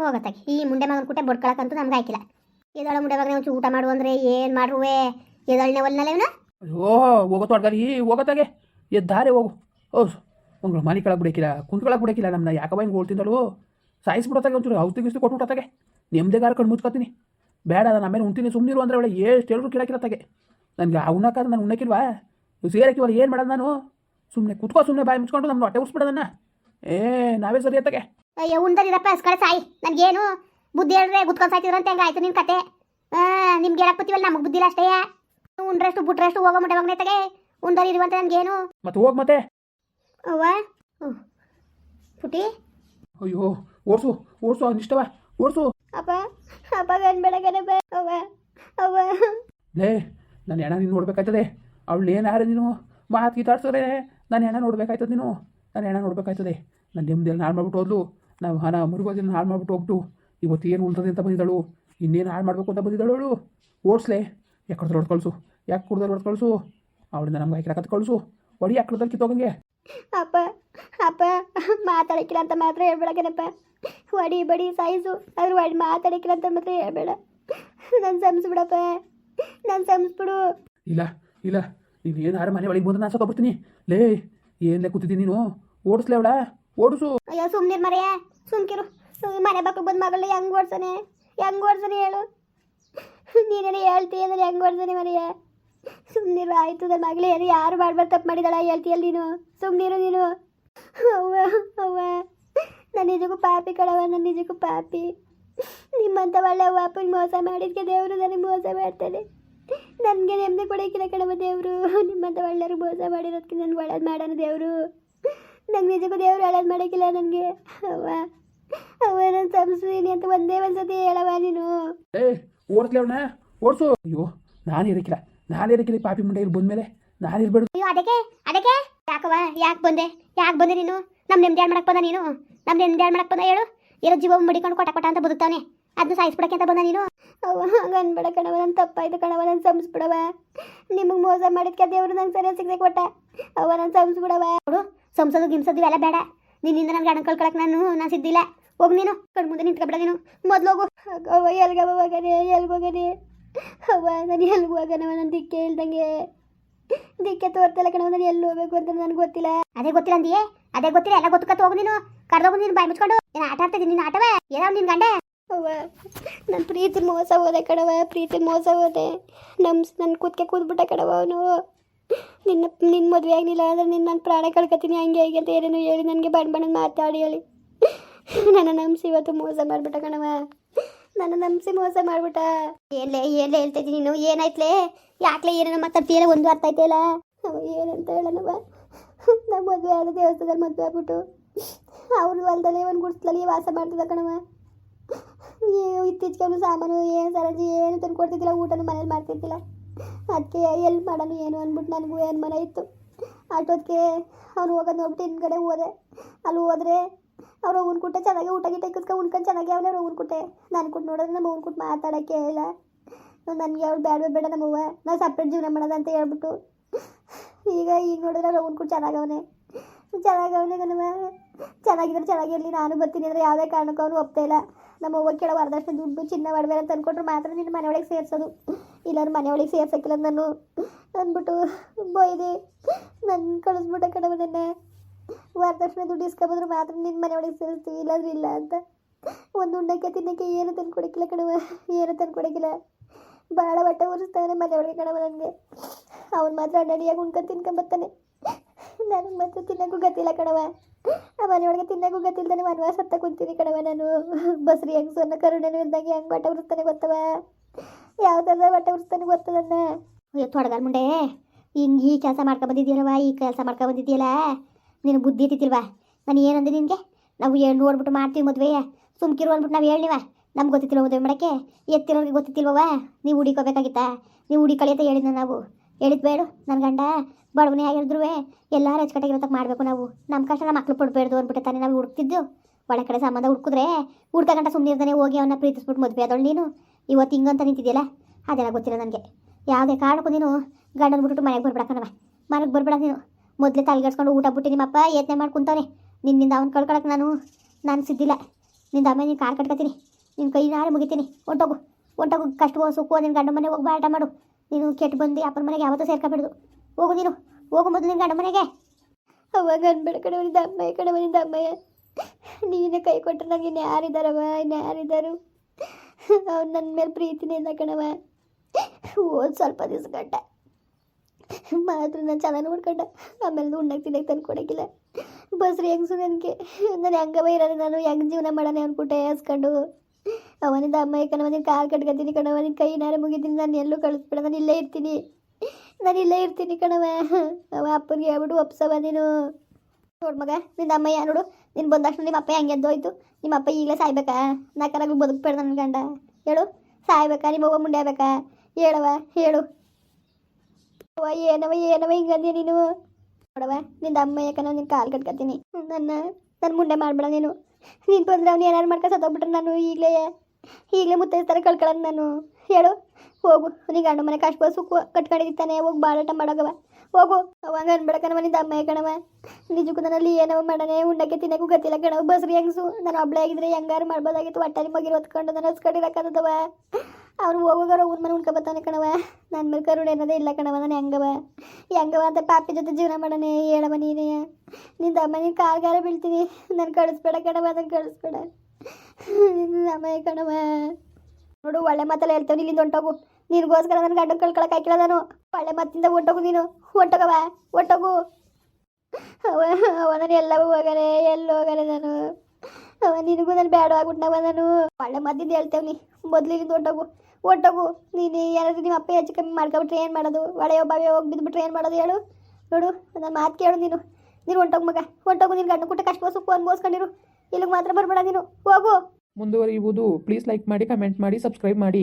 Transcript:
ಹೋಗತ್ತಾಗಿ ಈ ಮುಂಡೆ ಮಗನ ಕುಟ್ಟೆ ಬಡ್ಕೊಳಕ್ಕಂತೂ ನಮ್ಗೆ ಹಾಕಿಲ್ಲ. ಎದಳ ಮುಂಡೆ ಮಗನ ಊಟ ಮಾಡು ಅಂದ್ರೆ ಏನು ಮಾಡ್ರುವೆ? ಎದಳನೆ ಒಲ್ನಲ್ಲ ಇವನ? ಅಯ್ಯೋ, ಹೋಗೋ ಈ ಹೋಗತ್ತಾಗೆ ಎದ್ದಾರೆ ಹೋಗು. ಹೌದು ಒಂದು ಮನೆ ಕೆಳಗೆ ಬಿಡಕ್ಕಿಲ್ಲ ಕುಂತ್ಕೊಳಕ್ಕೆ ಬಿಡಕ್ಕಿಲ್ಲ ನಮ್ಮನ್ನ ಯಾಕವ ಹಿಂಗೆ ಓಡ್ತಿದ್ದಳು ಸಾಯಿಸ್ಬಿಡತ್ತಾಗೆ ಒಂಚೂರು ಔಷಧಿ ಕೊಟ್ಟು ಬಿಡತ್ತಾಗೆ ನೆಮ್ಮದಿಗಾರ ಕಣ್ಣು ಮುಚ್ಕೊತೀನಿ. ಬೇಡ ನಾನು ಆಮೇಲೆ ಉಣ್ತೀನಿ ಸುಮ್ಮನಿರು ಅಂದ್ರೆ ಅವಳೆ ಎಷ್ಟು ಹೇಳಿದ್ರು ಕೇಳಕ್ಕಿರತ್ತಾಗೆ ನನಗೆ ಆ ಉಣ್ಣಕ್ಕಾದ್ರೆ ನಾನು ಉಣ್ಣಕ್ಕಿಲ್ವಾ ಸೇರಕ್ಕಿವಲ್ಲ ಏನು ಮಾಡೋದು ನಾನು? ಸುಮ್ಮನೆ ಕುತ್ಕೋ ಸುಮ್ಮನೆ ಬಾಯಿ ಮುಚ್ಕೊಂಡು ನಮ್ಮ ಹೊಟ್ಟೆ ಉಸ್ಬಿಡೋದನ್ನ ಏ, ನಾವೇ ಸರಿ ಅತ್ತಾಗೆ. ಅಯ್ಯೋ ಉಂಡದಿರಪ್ಪ ಅಸ್ಕಡೆ ಸಾಯಿ. ನನಗೇನು ಬುದ್ಧಿ ಹೇಳಿದ್ರೆ ಗುತ್ಕೊಂಡು ಸಾಯ್ತಿದ್ರಂತ ಹೆಂಗೆ ಆಯ್ತು ನಿನ್ನ ಕತೆ? ನಿಮ್ಗೆ ಹೇಳಕ್ ಬತ್ತೀವಲ್ಲ ನಮಗೆ ಬುದ್ಧಿಲ್ಲ ಅಷ್ಟೇ. ಉಂಡ್ರಷ್ಟು ಬುಟ್ರಷ್ಟು ಹೋಗೋ ಮುಟ್ಟೆ ಮಗನೇ ತಗೆ ಉಂಡರಿ ಇರುವಂತ ನನಗೇನು? ಮತ್ತೆ ಹೋಗ್ ಮತ್ತೆ. ಅವ್ವ. ಪುಟಿ ಅಯ್ಯೋ ಓಡ್ಸು ಓಡ್ಸು ಅವ್ನು ಓಡ್ಸು. ಅಪ್ಪ ಅಪ್ಪ ಗನ್ ಬೇ ಅವ್ವ ಅವ್ವ. ಲೇ ನನ್ನ ಹೆಣ ನೀನು ನೋಡ್ಬೇಕಾಯ್ತದೆ. ಅವಳು ಏನಾರ ನೀನು? ಮಾತು ಗೀತಾಡ್ಸೋರೆ ನನ್ನ ಹೆಣ ನೋಡ್ಬೇಕಾಯ್ತದೆ ನೀನು. ನನ್ನ ಹೆಣ ನೋಡ್ಬೇಕಾಯ್ತದೆ. ನನ್ನ ನೆಮ್ಮದಿಯಲ್ಲಿ ನಾನು ಮಾಡ್ಬಿಟ್ಟು ಹೋದ್ಲು. ನಾವು ಹಣ ಮುರುಗೋದಿನ ಹಾಳು ಮಾಡ್ಬಿಟ್ಟು ಹೋಗ್ಬಿಟ್ಟು ಇವತ್ತು ಏನು ಉಳ್ತದೆ ಅಂತ ಬಂದಿದ್ದಳು ಇನ್ನೇನು ಹಾಳು ಮಾಡಬೇಕು ಅಂತ ಬಂದಿದ್ದಳು ಅವಳು. ಓಡಿಸ್ಲೆ ಯಾಕಡ್ದಲ್ಲಿ ಹೊಡೆದು ಕಳಿಸು ಯಾಕೆ ಕುಡ್ದಲ್ಲಿ ಹೊಡೆದು ಕಳಿಸು. ಅವಳಿಂದ ನಮ್ಗೆ ಹಾಕಿ ಕಳಿಸು. ಹೊಡಿ ಯಾಕಡ್ದಲ್ಲಿ ಕಿತ್ತೋಗಂಗೆ ಅಪ್ಪ ಅಪ್ಪ ಮಾತಾಡಕ್ಕಿಲ್ಲ ಅಂತ ಮಾತ್ರ ಹೇಳ್ಬೇಡಪ್ಪ ಹೊಡಿ ಬಡಿ ಸಾಯಿಸು. ಅದ್ರ ಹೊಡಿ ಮಾತಾಡಕ್ಕಿಲ್ಲ ಅಂತ ಮಾತ್ರ ಹೇಳ್ಬೇಡ. ನಾನು ಸಂಸ್ಬಿಡಪ್ಪ ನಾನು ಸಂಸ್ಬಿಡು. ಇಲ್ಲ ಇಲ್ಲ ನೀನು ಆರ ಮನೆ ಒಳಗೆ ಬಂದ್ರೆ ನಾನು ಸತ್ತೋಗ್ಬಿಡ್ತೀನಿ. ಲೇ ಏನ್ಲೇ ಕೂತಿದ್ದೀನಿ ನೀನು? ಓಡಿಸ್ಲೇ ಅವಳ ಓಡಿಸು. ಅಯ್ಯೋ ಸುಮ್ಮನೆ ಮರೆಯ ಸುಮ್ಕಿರು. ಮನೆ ಬಾಕ್ಲು ಬಂದು ಮಗಳು ಹೆಂಗ್ ಓಡ್ಸಾನೆ? ಹೆಂಗ್ ಓಡ್ಸಾನೆ ಹೇಳು? ನೀನೇನು ಹೇಳ್ತೀಯ ಅಂದ್ರೆ ಹೆಂಗ್ ಓಡ್ಸಾನೆ ಮರೆಯ? ಸುಮ್ಮನಿರು ಆಯ್ತು ನನ್ನ ಮಗಳೇ ಏನು ಯಾರು ಮಾಡ್ಬಾರ್ದು ತಪ್ಪು ಮಾಡಿದಾಳ ಹೇಳ್ತೀಯಲ್ಲ ನೀನು? ಸುಮ್ಮನಿರು ನೀನು. ಅವ್ವ ಅವ್ವ. ನನ್ನ ನಿಜಕ್ಕೂ ಪಾಪಿ ಕಡವ ನನ್ನ ನಿಜಕ್ಕೂ ಪಾಪಿ. ನಿಮ್ಮಂಥ ಒಳ್ಳೆ ಅಪ್ಪನ ಮೋಸ ಮಾಡಿದ್ಕೆ ದೇವರು ನನಗೆ ಮೋಸ ಮಾಡ್ತಾನೆ. ನನಗೆ ನೆಮ್ಮದಿ ಕೊಡೋಕ್ಕಿಲ್ಲ ಕಣವ ದೇವರು. ನಿಮ್ಮಂಥ ಒಳ್ಳೆಯರು ಮೋಸ ಮಾಡಿರೋದಕ್ಕೆ ನನ್ಗೆ ಒಳ್ಳೇದು ಮಾಡೋಣ ದೇವರು. ನಂಗೆ ನಿಜಕ್ಕೂ ದೇವರು ಒಳ್ಳೇದು ಮಾಡೋಕ್ಕಿಲ್ಲ ನನಗೆ. ಅವ್ವ. ನಾನು ಸಂಸ್ತೀನಿ ಅಂತ ಒಂದೇ ಒಂದ್ಸತಿ ಹೇಳವ ನೀನು. ಏ ಓಡಿಸ್ಲೇ ಅವಳನ್ನ ಓಡಿಸು. ಅಯ್ಯೋ ನಾನು ಇರಕಿಲ್ಲ ನಾನು ಇರಕಿಲ್ಲ ಪಾಪಿ ಮುಂಡೆ ಇಲ್ಲಿ ಬಂದ್ಮೇಲೆ. ನಾನು ಇರ್ಬೇಡ. ಅಯ್ಯೋ ಅದಕ್ಕೆ ಅದಕ್ಕೆ? ಯಾಕವ ಯಾಕೆ ಬಂದೆ? ಯಾಕೆ ಬಂದೆ ನೀನು? ನಮ್ಮ ನೆಮ್ಮದಿ ಹಾಳು ಮಾಡಕ್ಕೆ ಬಂದ ನೀನು? ನಮ್ಮ ನೆಮ್ಮದಿ ಹಾಳು ಮಾಡಕ್ಕೆ ಬಂದ ಹೇಳು? ಇರೋ ಜೀವ ಮಡಿಕೊಂಡು ಕೊಟ್ಟ ಕೊಟ್ಟ ಅಂತ ಬದುಕ್ತಾನೆ ಅದನ್ನ ಸಾಯಿಸ್ಬಿಡಕ್ಕೆ ಅಂತ ಬಂದ ನೀನು? ಅವ್ವ ಕಣವ ನನ್ನ ತಪ್ಪಾಯ್ತು ಕಣವ ನನ್ನ ಸಂಸ್ಬಿಡವ ನಿಮಗೆ ಮೋಸ ಮಾಡಿದ್ಕೆ ದೇವರು ನಂಗೆ ಸರಿಯಾಗಿ ಸಿಗದೆ ಕೊಟ್ಟ. ಅವ್ವ ನನ್ನ ಸಂಸ್ಬಿಡವ ನೋಡು ಸಂಸದು ಗಿಮ್ಸೋದು ಇವೆಲ್ಲ ಬೇಡ. ನಿನ್ನಿಂದ ನನ್ನ ಗಣ ಕಳ್ಕೊಳಕ್ಕೆ ನಾನು ನಾನು ಸಿದ್ದಿಲ್ಲ. ಹೋಗಿ ನೀನು, ಕಣ್ ಮುಂದೆ ನಿಂತ್ಕೊಬೇಡ ನೀನು. ಮೊದ್ಲು ಹೋಗು. ಅವ್ವ ಎಲ್ಗವ ಹೋಗನೆ, ಎಲ್ಗೆ ಹೋಗನೆ. ಅವ್ವ ನಾನು ಎಲ್ಗೆ ಹೋಗನವ ನನ್ನ ದಿಕ್ಕೆ ಇಲ್ದಂಗೆ ದಿಕ್ಕೆ ತೋರ್ತಲ್ಲ ಕಣವ ನಾನು ಎಲ್ಲಿ ಹೋಗ್ಬೇಕು ಅಂತ ನನಗೆ ಗೊತ್ತಿಲ್ಲ. ಅದೇ ಗೊತ್ತಿಲ್ಲ ಅಂದಿಯೇ? ಅದೇ ಗೊತ್ತಿಲ್ಲ ಎಲ್ಲ ಗೊತ್ತಕತ್ತ ಹೋಗು ನೀನು. ಕರ್ದೋಗು ನೀನು, ಬಾಯಿ ಮುಚ್ಕೊಂಡು. ಏನು ಆಟ ಆಡ್ತಿದ್ದೀನಿ ನೀನು, ಆಟವೇ? ಏನೋ ನಿನ್ನ ಗಂಡ? ಅವ್ವ ನನ್ನ ಪ್ರೀತಿ ಮೋಸ ಹೋದೆ ಕಣವ ಪ್ರೀತಿ ಮೋಸ ಹೋದೆ. ನಮ್ಮ ನನ್ನ ಕೂತ್ಕೆ ಕೂತ್ಬಿಟ್ಟ ಕಣವ ಅವನು. ನಿನ್ನ ನಿನ್ನ ಮದುವೆ ಆಗಲಿಲ್ಲ ಅಂದ್ರೆ ನಿನ್ನ ನಾನು ಪ್ರಾಣ ಕಳ್ಕೊತೀನಿ ಹಂಗೆ ಹೀಗೆ ಅಂತ ಏನೇನು ಹೇಳಿ, ನನಗೆ ಬಣ್ಣ ಬಣ್ಣ ಮಾತಾಡಿ ಹೇಳಿ. ನನ್ನ ನಂಬಿಸಿ ಇವತ್ತು ಮೋಸ ಮಾಡ್ಬಿಟ್ಟ ಕಣವ ನನ್ನ ನಂಬಿಸಿ ಮೋಸ ಮಾಡ್ಬಿಟ್ಟ. ಏನ್ಲೇ ಏನ್ಲೇ ಹೇಳ್ತಾ ಇದ್ದೀನಿ ನೀನು? ಏನಾಯ್ತಲೇ? ಯಾಕ್ಲೆ ಏನೇನೋ ಮಾತಾಡ್ತೀಯಲ್ಲ? ಒಂದು ಅರ್ಥ ಆಯ್ತಲ್ಲ? ಏನಂತ ಹೇಳನವ ನಮ್ಮ ಮದುವೆ ಆದ ದೇವಸ್ಥಾನದಲ್ಲಿ ಮದುವೆ ಆಗ್ಬಿಟ್ಟು ಅವ್ರು ಹೊಲದಲ್ಲಿ ಒಂದು ಗುಡ್ಸ್ಲಲ್ಲಿ ವಾಸ ಮಾಡ್ತಿದ್ದ ಕಣವ ಇತ್ತೀಚೆಗೆ ಸಾಮಾನು ಏನು ಸರಜಿ ಏನು ತಂದು ಕೊಡ್ತಿದ್ದಿಲ್ಲ, ಊಟನೂ ಮನೇಲಿ ಮಾಡ್ತಿದ್ದಿಲ್ಲ. ಅದಕ್ಕೆ ಎಲ್ಲಿ ಮಾಡೋಣ ಏನು ಅಂದ್ಬಿಟ್ಟು ನನಗೂ ಏನು ಮನೆ ಇತ್ತು. ಆಟೋದಕ್ಕೆ ಅವ್ನು ಹೋಗೋದು ನೋಡ್ಬಿಟ್ಟು ಹಿಂದ್ಗಡೆ ಹೋದೆ. ಅಲ್ಲಿ ಹೋದ್ರೆ ಅವ್ರು ಅವ್ನ ಕುಟ್ಟೆ ಚೆನ್ನಾಗಿ ಊಟ ಗೀಟ ಕುತ್ಕೊ ಉಣ್ಕೊಂಡು ಚೆನ್ನಾಗಿ ಅವನೇ ಅವ್ನ ಕುಟ್ಟೆ ನಾನು ಕುಟ್ಟು ನೋಡಿದ್ರೆ ನಮ್ಮ ಅವ್ನ ಕುಟ್ಟು ಮಾತಾಡೋಕ್ಕೆ ಇಲ್ಲ. ನನಗೆ ಅವ್ಳು ಬೇಡ ಬೇಡ ನಮ್ಮವ್ವ. ನಾವು ಸಪ್ರೇಟ್ ಜೀವನ ಮಾಡೋದು ಅಂತ ಹೇಳ್ಬಿಟ್ಟು. ಈಗ ಈಗ ನೋಡಿದ್ರೆ ಅವ್ನ ಕುಟ್ಟು ಚೆನ್ನಾಗವನೆ ಚೆನ್ನಾಗವನೆ ನನವ ಚೆನ್ನಾಗಿದ್ರೆ ಚೆನ್ನಾಗಿರಲಿ ನಾನು ಬರ್ತೀನಿ ಅಂದರೆ ಯಾವುದೇ ಕಾರಣಕ್ಕೂ ಅವನು ಒಪ್ತಾ ಇಲ್ಲ. ನಮ್ಮ ಅವ್ವ ಕೇಳೋ ವರದಕ್ಷಿಣೆ ದುಡ್ಡು ಚಿನ್ನ ಒಡವೆ ಅಂತ ಅಂದ್ಕೊಂಡ್ರೆ ಮಾತ್ರ ನಿನ್ನ ಮನೆ ಒಳಗೆ ಸೇರಿಸೋದು. ಇಲ್ಲಾಂದ್ರೆ ಮನೆ ಒಳಗೆ ಸೇರ್ಸಕ್ಕಿಲ್ಲ ನಾನು ಅಂದ್ಬಿಟ್ಟು, ಬೈದೆ. ನನ್ನ ಕಳಿಸ್ಬಿಟ್ಟ ಕಣವ ನನ್ನ. ವರದಕ್ಷಿಣೆ ದುಡ್ಡು ಇಸ್ಕೊಬೋದ್ರೆ ಮಾತ್ರ ನಿನ್ನ ಮನೆ ಒಳಗೆ ಸೇರಿಸ್ತೀವಿ, ಇಲ್ಲಾಂದ್ರೆ ಇಲ್ಲ ಅಂತ. ಒಂದು ಉಣ್ಣಕ್ಕೆ ತಿನ್ನಕ್ಕೆ ಏನು ತಂದು ಕೊಡಕ್ಕಿಲ್ಲ ಕಣವ ಏನು ತಂದು ಕೊಡಕ್ಕಿಲ್ಲ. ಭಾಳ ಬಟ್ಟೆ ಉರಿಸ್ತಾನೆ ಮನೆ ಒಳಗೆ ಕಣವ ನನಗೆ ಅವನು ಮಾತ್ರ ಅಡ್ಡಾಡಿಯಾಗಿ ಉಣ್ಕೊಂಡು ತಿನ್ಕೊಂಬರ್ತಾನೆ ನನಗೆ ಮಾತ್ರ ತಿನ್ನಕ್ಕೂ ಗೊತ್ತಿಲ್ಲ ಕಣವ ಆ ಮನೆ ಒಳಗೆ ತಿನ್ನಕ್ಕೂ ಗೊತ್ತಿಲ್ದಾನೆ ವನವಾಸ ಹತ್ತ ಕುಂತೀನಿ ಕಣವ ನಾನು. ಬಸ್ರಿ ಹೆಂಗ್ ಸೊನ್ನ ಕರುಣೆನು ಇಲ್ದಂಗೆ ಹೆಂಗೆ ಬಟ್ಟೆ ಉರಿಸ್ತಾನೆ ಗೊತ್ತವ ಯಾವ ಥರದ ಬಟ್ಟೆ ಉರಿಸ್ತಾನೆ ಗೊತ್ತದನ್ನ ತೊಡಗಲ್ ಮುಂಡೆ. ಹಿಂಗೆ ಈ ಕೆಲಸ ಮಾಡ್ಕೊಬಂದಿದ್ದೀಯಲ್ವ ಈ ಕೆಲಸ ಮಾಡ್ಕೊಬಂದಿದ್ದೀಯಲ್ಲ ನಿನ್ನ ಬುದ್ಧಿ ಇತ್ತಿಲ್ವಾ ನಾನು ಏನಂದೆ ನಿನಗೆ? ನಾವು ಹೇಳಿ ನೋಡ್ಬಿಟ್ಟು ಮಾಡ್ತೀವಿ ಮದುವೆ. ಸುಮ್ಕಿರು ಅಂದ್ಬಿಟ್ಟು ನಾವು ಹೇಳಿವ ನಮ್ಗೆ ಗೊತ್ತಿತ್ತಿಲ್ಲ ಮದುವೆ ಮಾಡೋಕ್ಕೆ? ಎತ್ತಿರೋರಿಗೆ ಗೊತ್ತಿತ್ತಿಲ್ವವ ನೀವು ಹುಡಿಕೋಬೇಕಾಗಿತ್ತಾ? ನೀವು ಹುಡಿಕೊಳ್ಳಿ ಅಂತ ಹೇಳಿದ್ನ ನಾವು. ಹೇಳಿದ್ ಬೇಡು ನನ್ನ ಗಂಡ ಬಡವನೇ ಆಗಿದ್ರು ಎಲ್ಲರೂ ಅಚ್ಚುಕಟ್ಟಾಗಿರೋತಕ್ಕೆ ಮಾಡಬೇಕು ನಾವು. ನಮ್ಮ ಕಷ್ಟ ನಮ್ಮ ಮಕ್ಳು ಪಡ್ಬೇಡ್ದು ಅಂದ್ಬಿಟ್ಟು ತಾನೇ ನಾವು ಹುಡುಕ್ತಿದ್ದು. ಒಳ ಕಡೆ ಸಂಬಂಧ ಹುಡುಕಿದ್ರೆ ಹುಡ್ಕ ಗಂಟ ಸುಮ್ಮನೆ ಇರ್ತಾನೆ, ಹೋಗಿ ಅವನ್ನ ಪ್ರೀತಿಸ್ಬಿಟ್ಟು ಮದುವೆ ಅದೊಳು ನೀನು. ಇವತ್ತು ಹಿಂಗಂತ ನಿಂತಿದ್ಯಲ್ಲ? ಅದೆಲ್ಲ ಗೊತ್ತಿಲ್ಲ ನನಗೆ. ಯಾವುದೇ ಕಾರಣಕ್ಕೂ ನೀನು ಗಂಡನ ಬಿಟ್ಬಿಟ್ಟು ಮನೆಗೆ ಬರ್ಬೇಡಕ್ಕನವ ಮನೆಗೆ ಬರ್ಬೇಡ ನೀನು. ಮೊದಲೇ ತಲೆಗಡ್ಸ್ಕೊಂಡು ಊಟ ಬಿಟ್ಟು ನಿಮ್ಮಪ್ಪ ಯತ್ನೆ ಮಾಡಿ ನಿನ್ನಿಂದ ಅವ್ನು ಕಳ್ಕೊಳಕ್ಕೆ ನಾನು ನಾನು ಸಿದ್ದಿಲ್ಲ. ನಿಂದ ಅಮ್ಮ ನೀನು ಕಾರ್ ಕಟ್ಕೊತೀನಿ. ನಿನ್ನ ಕೈ ನಾಳೆ ಮುಗಿತೀನಿ. ಹೊಂಟೋಗು. ಹೊಂಟೋಗು. ಕಷ್ಟವೋ ಸುಖವೋ ನಿನ್ನ ಗಂಡ ಮನೆಗೆ ಹೋಗಿ ಬಾಟ ಮಾಡು. ನೀನು ಕೆಟ್ಟು ಬಂದು ಅಪ್ಪನ ಮನೆಗೆ ಯಾವತ್ತೂ ಸೇರ್ಕೊಬಿಡ್ದು. ಹೋಗು ನೀನು. ಹೋಗು ಮೊದಲು ನಿನ್ನ ಗಂಡ ಮನೆಗೆ. ಅವಾಗ ಅನ್ಬೇಡ ಕಡೆ ಬಂದಿದ್ದ ಅಮ್ಮಯ್ಯ ಕಡೆ ಬಂದಿದ್ದ ಅಮ್ಮಯ್ಯ ನೀನೇ ಕೈ ಕೊಟ್ಟರೆ ನನಗೆ ಇನ್ನು ಯಾರಿದ್ದಾರವ ಇನ್ನು ಯಾರಿದ್ದಾರು ಅವ್ನು ನನ್ನ ಮೇಲೆ ಪ್ರೀತಿನೇ ಇಲ್ಲ ಕಣವ ಓದ್ ಸ್ವಲ್ಪ ದಿವಸ ಗಂಟ ಮಾತ್ರ ನಾನು ಚೆನ್ನಾಗಿ ನೋಡ್ಕೊಂಡ. ಆಮೇಲೆ ಉಣ್ಣಕ್ಕೆ ತಿನ್ನಕ್ಕೆ ತಂದು ಕೊಡೋಕ್ಕಿಲ್ಲ ಬಸ್ರಿ ಹೆಂಗಸು ನನಗೆ ನಾನು ಹೆಂಗ ಇರೋದು? ನಾನು ಹೆಂಗೆ ಜೀವನ ಮಾಡೋಣ ಅಂದ್ಬಿಟ್ಟೆ ಹಸ್ಕೊಂಡು ಅವನಿಂದ ಅಮ್ಮ ಕಣ ನೀನು ಕಾಲು ಕಟ್ಕೊತೀನಿ ಕಣವ ನಿನ್ನ ಕೈ ನಾರೆ ಮುಗಿತೀನಿ. ನಾನು ಎಲ್ಲೂ ಕಳಿಸ್ಬೇಡ. ನಾನು ಇಲ್ಲೇ ಇರ್ತೀನಿ. ನಾನು ಇಲ್ಲೇ ಇರ್ತೀನಿ ಕಣವ ಅವ ಅಪ್ಪನಿಗೆ ಹೇಳ್ಬಿಟ್ಟು ಒಪ್ಸವ ನೀನು. ನೋಡು ಮಗ ನಿನ್ನ ಅಮ್ಮಯ್ಯ ನೋಡು? ನೀನು ಬಂದಾಕ್ಷಣ ನಿಮ್ಮ ಅಪ್ಪ ಹೆಂಗೆ ಎದ್ದೋಯ್ತು? ನಿಮ್ಮ ಅಪ್ಪ ಈಗಲೇ ಸಾಯ್ಬೇಕಾ? ನಾಲ್ಕರಾಗ ಬದುಕ್ಬೇಡ ನನ್ನ ಗಂಡ ಹೇಳು, ಸಾಯ್ಬೇಕಾ? ನಿಮ್ಮ ಅವ್ವ ಮುಂಡೆ ಆಗ್ಬೇಕಾ? ಹೇಳವ ಹೇಳು. ಅವ್ವ ಏನವ ಏನವ ಹಿಂಗಂದ್ಯ ನೀನು. ನೋಡವ ನಿಂದ ಅಮ್ಮ ಯಾಕನೋ ನಿನ್ ಕಾಲು ಕಟ್ಕೊತೀನಿ. ನನ್ನ ನನ್ನ ಮುಂಡೆ ಮಾಡ್ಬೇಡ ನೀನು. ನೀನು ಬಂದ್ರೆ ಅವ್ನು ಏನಾರು ಮಾಡ್ಕೊ ಸತ್ತೋಗ್ಬಿಟ್ರೆ ನಾನು ಈಗಲೇ ಈಗಲೇ ಮುತ್ತೈಸ್ತಾರೆ ಕಳ್ಕೊಳ್ಳೋದು ನಾನು. ಹೇಳು, ಹೋಗು. ನೀ ಗಂಡು ಮನೆ ಕಷ್ಟ ಸುಕ್ಕು ಕಟ್ಕೊಂಡಿದ್ದಾನೆ ಹೋಗಿ ಬಾಳಾಟ ಮಾಡೋಗವ ಹೋಗು. ಅವಾಗ ಅನ್ಬೇಡ ಕಣವ ನಿಂದ ಅಮ್ಮ ಕಣವ ನಿಜಕ್ಕೂ ನನ್ನಲ್ಲಿ ಏನವ ಮಾಡನೆ ಉಂಡಕ್ಕೆ ತಿನ್ನಕ್ಕೂ ಗೊತ್ತಿಲ್ಲ ಕಣವ ಬಸ್ರಿ ಹೆಂಗಸು. ನಾನು ಒಬ್ಳೆ ಆಗಿದ್ರೆ ಹೆಂಗಾರು ಮಾಡ್ಬೋದಾಗಿತ್ತು. ಹೊಟ್ಟೆ ಮಗಿರು ಹೊತ್ಕೊಂಡು ನಾನು ಹಸ್ಕೊಂಡಿರಕ್ಕದವ ಅವ್ನು ಹೋಗೋಗಾರ ಊರ್ ಮನೆ ಉಣ್ಕೊಬತ್ತಾನೆ ಕಣವ ನನ್ನ ಮೇಲೆ ಕರುಣೆ ಅನ್ನೋದೇ ಇಲ್ಲ ಕಣವ ನಾನು ಹೆಂಗವ ಹೆಂಗವ ಅಂತ ಪಾಪಿ ಜೊತೆ ಜೀವನ ಮಾಡನೆ ಹೇಳವ ನೀನೇ. ಅಮ್ಮನಿ ನೀನು ಕಾಲ್ಗಾರ ಬೀಳ್ತೀನಿ. ನಾನು ಕಳಿಸ್ಬೇಡ ಕಣವ ಅದನ್ನು ಕಳಿಸ್ಬೇಡ. ಅಮ್ಮ ಕಣವ ನೋಡು, ಒಳ್ಳೆ ಮಾತಲ್ಲ ಹೇಳ್ತೇವೆ ಇಲ್ಲಿಂದ ಹೊಂಟೋಗು. ನಿನಗೋಸ್ಕರ ನನ್ನ ಗಂಡ ಕಳ್ಕೊಳಕ್ ಹಾಕಿಲ್ಲ ನಾನು. ಒಳ್ಳೆ ಮಾತಿಂದ ಹೊಂಟೋಗು ನೀನು. ಹೊಂಟೋಗವ ಹೊಂಟೋಗು. ಅವ ಅವ ನಾನು ಎಲ್ಲ ಹೋಗರೆ, ಎಲ್ಲಿ ಹೋಗರೆ ನಾನು. ಅವ, ನಿನಗೂ ನಾನು ಬೇಡ ನಾವ ನಾನು. ಒಳ್ಳೆ ಮದ್ದಿಂದ ಹೇಳ್ತೇವ್ ನೀ. ಮೊದ್ಲಿಂದ ಹೊಂಟೋಗು. ಹೊಂಟೋಗು ನೀನು ಏನಾದ್ರು ನಿಮ್ಮ ಅಪ್ಪ ಹೆಚ್ಚು ಕಮ್ಮಿ ಮಾಡ್ಕೊಬಿಟ್ರೆ ಏನು ಮಾಡೋದು? ಒಳೆಯೋ ಬಾವಿ ಹೋಗಿ ಬಿದ್ದುಬಿಟ್ರೆ ಏನು ಮಾಡೋದು ಹೇಳು? ನೋಡು ನನ್ನ ಮಾತು ಕೇಳು ನೀನು. ನೀನು ಹೊಂಟೋಗ ಮಗ. ಹೊಂಟೋಗು, ನೀನು ಗಂಡು ಕುಟ್ಟ ಕಷ್ಟ ಸುಖ ಅನ್ಬೋಸ್ಕೊಂಡಿರು ಇಲ್ಲಿಗೆ ಮಾತ್ರ ಬರಬೇಡ ನೀನು. ಹೋಗು. ಮುಂದುವರಿಯುವುದು ಪ್ಲೀಸ್ ಲೈಕ್ ಮಾಡಿ ಕಮೆಂಟ್ ಮಾಡಿ ಸಬ್ಸ್ಕ್ರೈಬ್ ಮಾಡಿ.